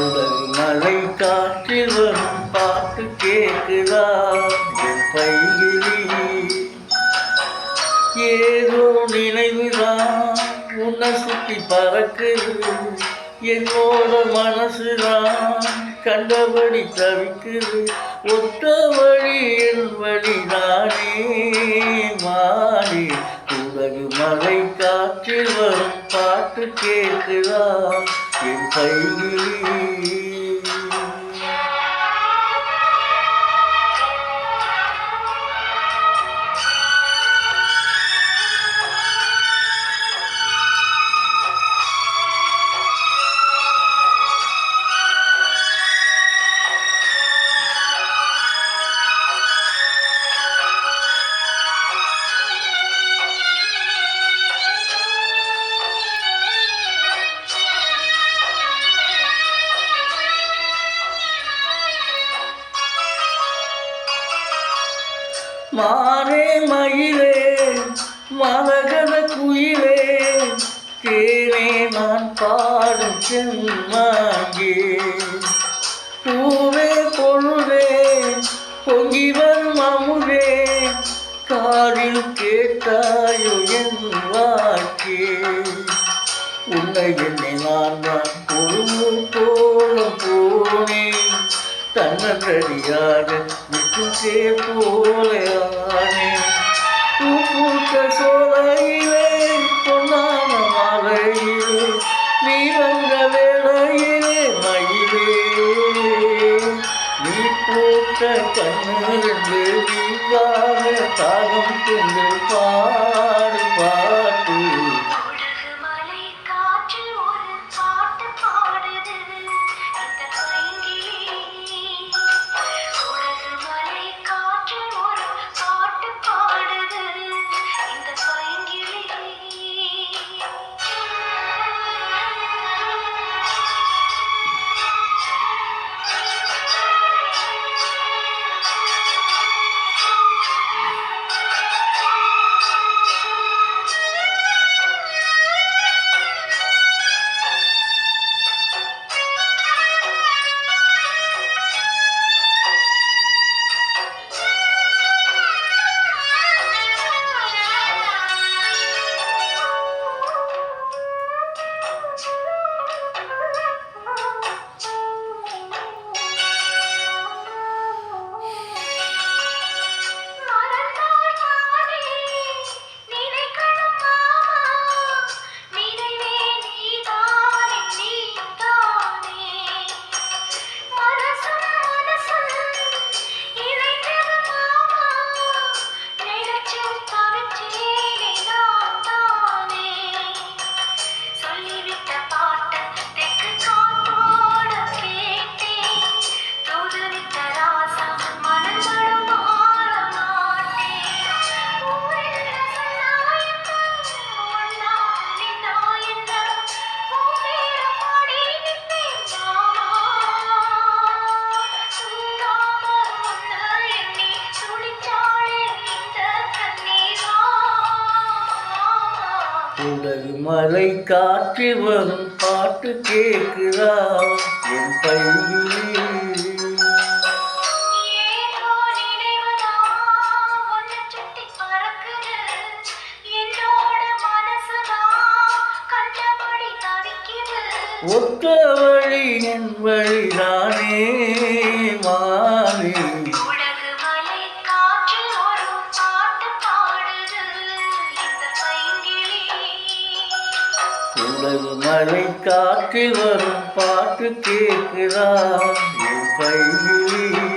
உடல் மலை காற்றில் வரும் பாட்டு கேட்குதா? என் பையிலே ஏதோ நினைவுதான் உன்னை சுற்றி பறக்குது என்னோட மனசுதான் கண்டபடி தவிக்குது ஒத்த வழி என் வழிதானே மாறி. உலகு மலை காற்றில் வரும் பாட்டு கேட்குதா? என் கையிலே மானே மயிலே மலகத குயிலே தேனே நான் பாடும் செம்மாங்கே. பூவே பொழுதே பொங்கி வரும் அமுதே காதில் கேட்டாயோ என் வாக்கே உன்னை என்னை நான் நான் பொழுது போலும் போனேன். தன்னடியாக விட்டுச்சே போலையானே കണ്ണുകൾ താകം തിങ്കൾ പാ உலகு மலை காற்று வரும் பாட்டு கேட்குதா என் தவிக்குது ஒத்த வழி என் வழிதானே மாறி உலகு மலை காற்று வரும் பாட்டு கேட்கிறான். என் பையிலே